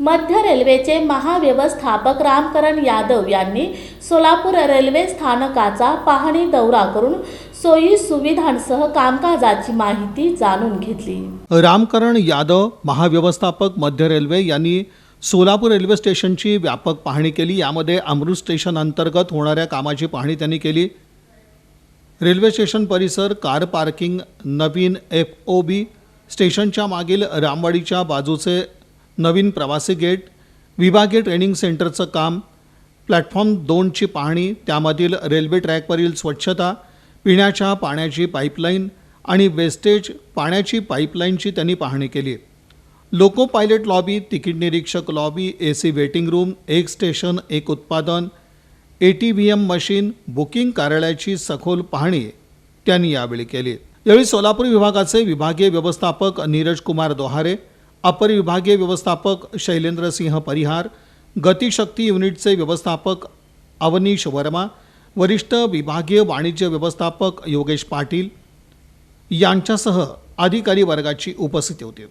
मध्य रेल्वेचे महाव्यवस्थापक रामकरण यादव यांनी सोलापूर रेल्वे स्थानकाचा पाहणी दौरा करून सोयी सुविधांसह कामकाजाची माहिती जाणून घेतली. रामकरण यादव महाव्यवस्थापक मध्य रेल्वे यांनी सोलापूर रेल्वे स्टेशनची व्यापक पाहणी केली. यामध्ये अमृत स्टेशन अंतर्गत होणाऱ्या कामाची पाहणी त्यांनी केली. रेल्वे स्टेशन परिसर कार पार्किंग नवीन एफ ओ बी स्टेशनच्या मागील रामवाडीच्या बाजूचे नवीन प्रवासी गेट विभागीय ट्रेनिंग सेंटरचं काम प्लॅटफॉर्म दोनची पाहणी त्यामधील रेल्वे ट्रॅकवरील स्वच्छता पिण्याच्या पाण्याची पाईपलाईन आणि वेस्टेज पाण्याची पाईपलाईनची त्यांनी पाहणी केली. लोको पायलट लॉबी तिकीट निरीक्षक lobby A C waiting room एक स्टेशन एक उत्पादन A T V M machine booking कार्यालयाची सखोल पाहणी त्यांनी यावेळी केली. यावेळी सोलापूर विभागाचे विभागीय व्यवस्थापक नीरज कुमार दोहारे अपर विभागीय व्यवस्थापक शैलेंद्र सिंह परिहार गतिशक्ती युनिटचे व्यवस्थापक अवनीश वर्मा वरिष्ठ विभागीय वाणिज्य व्यवस्थापक योगेश पाटील यांच्यासह अधिकारी वर्गाची उपस्थिती होती.